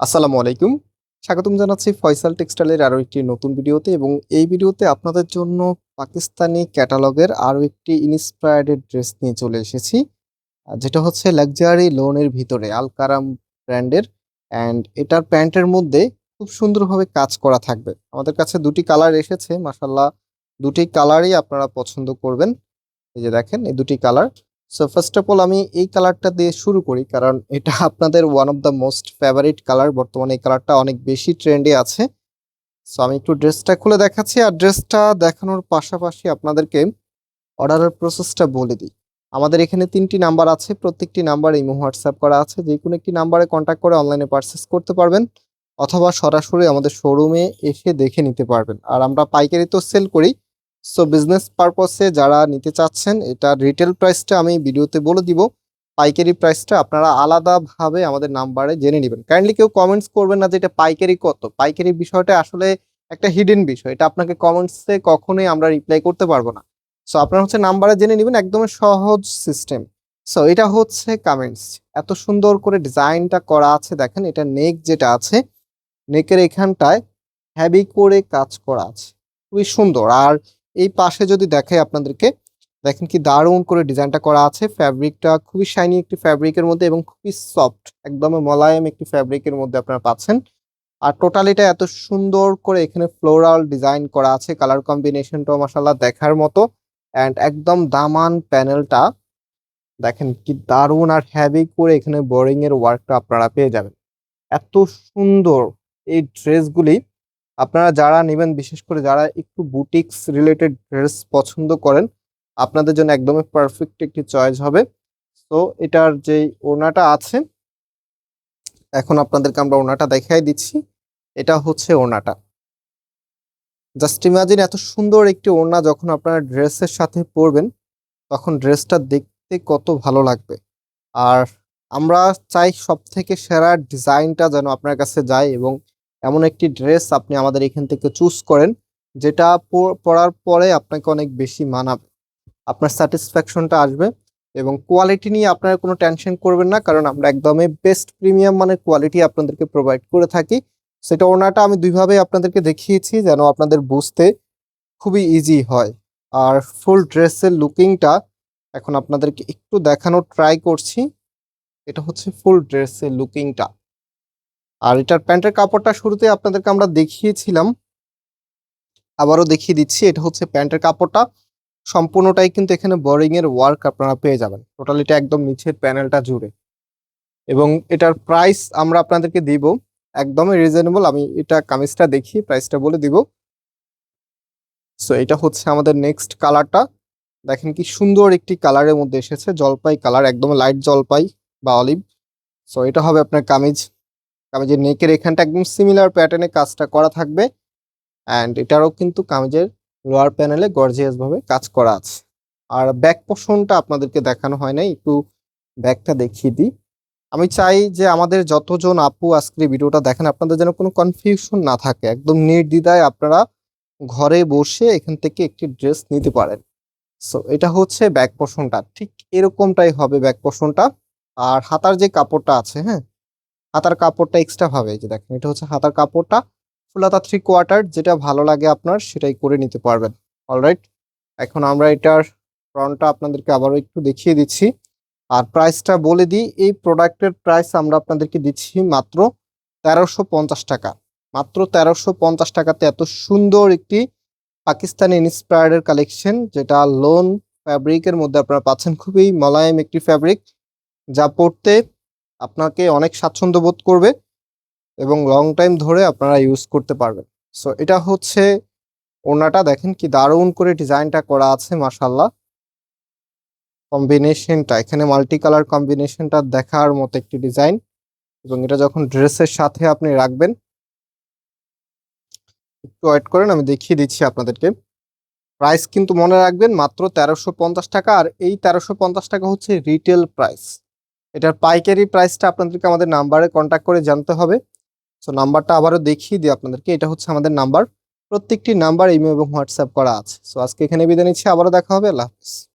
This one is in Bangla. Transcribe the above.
আসসালামু আলাইকুম। স্বাগতম জানাচ্ছি ফয়সাল টেক্সটাইলের আরও একটি নতুন ভিডিওতে এবং এই ভিডিওতে আপনাদের জন্য পাকিস্তানি ক্যাটালগের আরও একটি ইন্সপায়ার্ডেড ড্রেস নিয়ে চলে এসেছি, যেটা হচ্ছে লাক্সারি লোনের ভিতরে আলকারাম ব্র্যান্ডের অ্যান্ড এটার প্যান্টের মধ্যে খুব সুন্দরভাবে কাজ করা থাকবে। আমাদের কাছে দুটি কালার এসেছে মাসাল্লাহ দুটি কালারই আপনারা পছন্দ করবেন। এই যে দেখেন, এই দুটি colour. So first of all আমি এই কালারটা দিয়ে শুরু করি, কারণ এটা আপনাদের one of the most favourite colour বর্তমানে এই কালারটা অনেক বেশি ট্রেন্ডে আছে। সো আমি একটু ড্রেসটা খুলে দেখাচ্ছি, আর ড্রেসটা দেখানোর পাশাপাশি আপনাদেরকে অর্ডারের প্রসেসটা বলে দিই। আমাদের এখানে তিনটি নাম্বার আছে, প্রত্যেকটি নাম্বার ইমো হোয়াটসঅ্যাপ করা আছে। যে কোনো একটি নাম্বারে কন্ট্যাক্ট করে অনলাইনে পারচেস করতে পারবেন, অথবা সরাসরি আমাদের শোরুমে এসে দেখে নিতে পারবেন। আর আমরা পাইকারি তো সেল করি সো বিজনেস পারপসে যারা নিতে চাচ্ছেন, এটা রিটেল প্রাইসটা আমি ভিডিওতে বলে দিব। পাইকারি প্রাইসটা আপনারা আলাদাভাবে আমাদের নাম্বারে জেনে নেবেন। কাইন্ডলি কেউ কমেন্টস করবেন না যে এটা পাইকারি কত। পাইকারি বিষয়টা আসলে একটা হিডেন বিষয়। এটা আপনাকে কমেন্টসে কখনোই আমরা রিপ্লাই করতে পারব না। সো আপনারা হচ্ছে নাম্বারে জেনে নেবেন, একদমই সহজ সিস্টেম সো এটা হচ্ছে কামেন্টস এত সুন্দর করে ডিজাইনটা করা আছে, দেখেন, এটা নেক যেটা আছে নেকের এখানটায় হ্যাভি করে কাজ করা আছে। খুবই সুন্দর। আর এই পাশে যদি দেখাই আপনাদেরকে, দেখেন কি দারুণ করে ডিজাইনটা করা আছে। ফ্যাব্রিকটা খুবই শাইনি একটি ফ্যাব্রিকের মধ্যে এবং খুবই সফট, একদম মোলায়েম একটি ফ্যাব্রিকের মধ্যে আপনারা পাচ্ছেন। আর টোটালিটা এত সুন্দর করে এখানে ফ্লোরাল ডিজাইন করা আছে, কালার কম্বিনেশনটাও মাসাল্লাহ দেখার মতো। অ্যান্ড একদম দামান প্যানেলটা, দেখেন কি দারুণ আর হ্যাভি করে এখানে বোরিং এর ওয়ার্কটা আপনারা পেয়ে যাবেন। এত সুন্দর এই ড্রেসগুলি আপনারা যারা নেবেন, বিশেষ করে যারা একটু বুটিক্স রিলেটেড ড্রেস পছন্দ করেন, আপনাদের জন্য একদমই পারফেক্ট একটি চয়েস হবে। তো এটার যে ওড়নাটা আছে, এখন আপনাদেরকে আমরা ওড়নাটা দেখাই দিচ্ছি। এটা হচ্ছে ওড়নাটা জাস্ট ইমাজিন এত সুন্দর একটি ওড়না যখন আপনারা ড্রেসের সাথে পরবেন, তখন ড্রেসটা দেখতে কত ভালো লাগবে। আর আমরা চাই সব থেকে সেরা ডিজাইনটা যেন আপনার কাছে যায় এবং এমন একটি ড্রেস আপনি আমাদের এখান থেকে চুজ করেন, যেটা পরার পরে আপনাকে অনেক বেশি মানাবে। আপনার স্যাটিসফ্যাকশনটা আসবে এবং কোয়ালিটি নিয়ে আপনারা কোনো টেনশন করবেন না, কারণ আমরা একদমই বেস্ট প্রিমিয়াম মানের কোয়ালিটি আপনাদেরকে প্রোভাইড করে থাকি। সেটা ওনাটা আমি দুইভাবে আপনাদেরকে দেখিয়েছি যেন আপনাদের বুঝতে খুবই ইজি হয়। আর ফুল ড্রেসের লুকিংটা এখন আপনাদেরকে একটু দেখানোর ট্রাই করছি। এটা হচ্ছে ফুল ড্রেসের লুকিংটা আর এটার প্যান্টের কাপড়টা শুরুতে আপনাদেরকে আমরা দেখিয়েছিলাম। আবারও দেখিয়ে দিচ্ছি, এটা হচ্ছে প্যান্টের কাপড়টা। সম্পূর্ণটাই কিন্তু এখানে বোরিং এর ওয়ার্ক আপনারা পেয়ে যাবেন। টোটালিটা একদম নিচের প্যানেলটা জুড়ে। এবং এটার প্রাইস আমরা আপনাদেরকে দিব, একদমই রিজনেবল আমি এটা কামিজটা দেখি প্রাইসটা বলে দিব। সো এটা হচ্ছে আমাদের নেক্সট কালারটা দেখেন কি সুন্দর একটি কালারের মধ্যে এসেছে, জলপাই কালার একদম লাইট জলপাই বা অলিভ সো এটা হবে আপনার কামিজ। কামিজের নেকের এখানটা একদম সিমিলার প্যাটার্নে কাজটা করা থাকবে। অ্যান্ড এটারও কিন্তু কামিজের লোয়ার প্যানেলে গর্জিয়াস ভাবে কাজ করা আছে। আর ব্যাক পোর্শনটা আপনাদেরকে দেখানো হয় নাই, একটু ব্যাকটা দেখিয়ে দিই। আমি চাই যে আমাদের যতজন আপু আজকের ভিডিওটা দেখেন, আপনাদের যেন কোনো কনফিউশন না থাকে। একদম নির্দ্বিধায় আপনারা ঘরে বসে এখান থেকে একটি ড্রেস নিতে পারেন। সো এটা হচ্ছে ব্যাক পোর্শনটা ঠিক এরকমটাই হবে ব্যাক পোর্শনটা আর হাতার যে কাপড়টা আছে হ্যাঁ হাতার কাপড়টা এক্সট্রা ভাবে যে দেখেন, এটা হচ্ছে হাতার কাপড়টা। ফুলাতা থ্রি কোয়ার্টার যেটা ভালো লাগে আপনার, সেটাই করে নিতে পারবেন। অলরাইট এখন আমরা এটার ফ্রন্টটা আপনাদেরকে আবারও একটু দেখিয়ে দিচ্ছি। আর প্রাইসটা বলে দিই, এই প্রোডাক্টের প্রাইস আমরা আপনাদেরকে দিচ্ছি মাত্র তেরোশো পঞ্চাশ টাকা। মাত্র তেরোশো পঞ্চাশ টাকাতে এত সুন্দর একটি পাকিস্তানি ইন্সপায়ার্ডের কালেকশন যেটা লোন ফ্যাব্রিকের মধ্যে আপনারা পাচ্ছেন। খুবই মোলায়েম একটি ফ্যাব্রিক যা পরতে আপনাকে অনেক স্বাচ্ছন্দ্য বোধ করবে এবং লং টাইম ধরে আপনারা ইউজ করতে পারবেন। সো এটা হচ্ছে ওড়নাটা দেখেন কি দারুণ করে ডিজাইনটা করা আছে মাসাল্লাহ কম্বিনেশনটা এখানে মাল্টি কালার কম্বিনেশনটা দেখার মতো একটি ডিজাইন এবং এটা যখন ড্রেসের সাথে আপনি রাখবেন, একটু ওয়েট করেন, আমি দেখিয়ে দিচ্ছি আপনাদেরকে। প্রাইস কিন্তু মনে রাখবেন মাত্র তেরোশো টাকা আর এই তেরোশো টাকা হচ্ছে রিটেল প্রাইস এটার পাইকারি প্রাইসটা আপনাদেরকে আমাদের নাম্বারে কন্ট্যাক্ট করে জানতে হবে। সো নাম্বারটা আবারও দেখিয়ে দিই আপনাদেরকে, এটা হচ্ছে আমাদের নাম্বার প্রত্যেকটি নাম্বার ইমেল এবং হোয়াটসঅ্যাপ করা আছে। সো আজকে এখানে বিদায় নিচ্ছি, আবারও দেখা হবে, আল্লাহ হাফিজ।